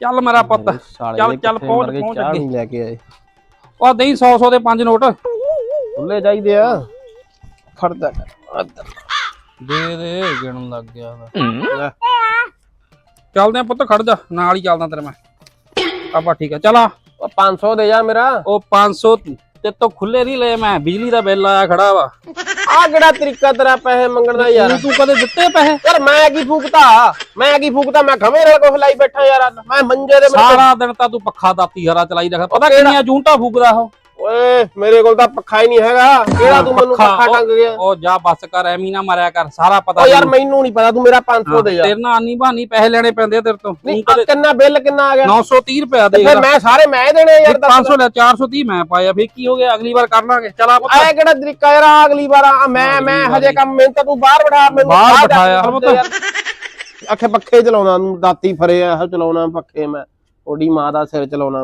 ਚੱਲ ਮੇਰਾ ਪੁੱਤ ਚੱਲ ਚੱਲ ਪਹੁੰਚ ਪਹੁੰਚ ਅੱਗੇ ਨਹੀਂ ਲੈ ਕੇ ਆਏ। ਉਹ ਦੇਈ 100 100 ਦੇ ਪੰਜ ਨੋਟ। ਖੁੱਲੇ ਚਾਹੀਦੇ ਆ। ਖੜਦਾ ਦੇ ਦੇ ਗਿਣਨ ਲੱਗ ਗਿਆ ਲੈ। ਚੱਲਦੇ ਆ ਪੁੱਤ ਖੜ ਜਾ। ਨਾਲ ਹੀ ਚੱਲਦਾ ਤੇਰੇ ਮੈਂ। ਆਪਾਂ ਠੀਕ ਆ ਚਲ ਆ। ਉਹ 500 ਦੇ ਜਾ ਮੇਰਾ। ਉਹ 500 ਤੇ ਤੋਂ ਖੁੱਲੇ ਨਹੀਂ ਲਏ ਮੈਂ। ਬਿਜਲੀ ਦਾ ਬਿੱਲ ਆਇਆ ਖੜਾ ਵਾ। ਆ ਕਿਹੜਾ ਤਰੀਕਾ ਤੇਰਾ ਪੈਸੇ ਮੰਗਣ ਦਾ ਯਾਰ? ਤੂੰ ਕਦੇ ਦਿੱਤੇ ਪੈਸੇ? ਯਾਰ ਮੈਂ ਕੀ ਫੂਕਤਾ? ਮੈਂ ਕੀ ਫੂਕਤਾ? ਮੈਂ ਖਵੇਂ ਨਾਲ ਕੁਛ ਲਾਈ ਬੈਠਾ ਯਾਰ। ਮੈਂ ਮੰਜੇ ਦੇ ਸਾਰਾ ਦਿਨ ਤਾਂ ਤੂੰ ਪੱਖਾ ਦਾਤੀ ਹਰਾ ਚਲਾਈ ਰੱਖਦਾ ਪਤਾ ਕਿੰਨੀਆਂ ਜੂੰਟਾ ਫੂਕਦਾ ਉਹ? ਓਏ ਮੇਰੇ ਕੋਲ ਤਾਂ ਪੱਖਾ ਹੀ ਨਹੀਂ ਹੈਗਾ। ਕਿਹੜਾ ਤੂੰ ਮੈਨੂੰ ਪੱਖਾ ਟੰਗ ਗਿਆ? ਉਹ ਜਾ ਬੱਸ ਕਰ ਐਵੇਂ ਨਾ ਮਰਿਆ ਕਰ ਸਾਰਾ ਪਤਾ ਓ ਯਾਰ। ਮੈਨੂੰ ਨਹੀਂ ਪਤਾ ਤੂੰ ਮੇਰਾ 500 ਦੇ ਜਾ। ਤੇਰੇ ਨਾਲ ਆਨੀ ਬਹਾਨੀ ਪੈਸੇ ਲੈਣੇ ਪੈਂਦੇ ਆ ਤੇਰੇ ਤੋਂ। ਨਹੀਂ ਕਿੰਨਾ ਬਿੱਲ ਕਿੰਨਾ ਆ ਗਿਆ? 930 ਰੁਪਇਆ ਦੇ ਫਿਰ ਮੈਂ ਸਾਰੇ ਮੈਂ ਦੇਣੇ ਯਾਰ ਦੱਸ। 500 ਲੈ 430 ਮੈਂ ਪਾਇਆ ਫੇਰ ਕੀ ਹੋ ਗਿਆ? ਅਗਲੀ ਵਾਰ ਕਰ ਲਾਂਗੇ ਚਲ ਆ ਪੁੱਤ। ਐ ਕਿਹੜਾ ਤਰੀਕਾ ਯਾਰ ਅਗਲੀ ਵਾਰ ਆ ਮੈਂ ਮੈਂ ਹਜੇ ਕੰਮ ਮੈਨੂੰ ਤਾਂ ਤੂੰ ਬਾਹਰ ਬਿਠਾ ਮੈਨੂੰ ਬਾਹਰ ਬਿਠਾਇਆ। ਯਾਰ। ਆਖੇ ਪੱਖੇ ਚਲਾਉਣਾ ਨੂੰ ਦਾਤੀ ਫਰੇ ਆ ਚਲਾਉਣਾ ਪੱਖੇ ਮੈਂ। ਓਡੀ ਮਾਂ ਦਾ ਸਿਰ ਚਲਾਉਣਾ।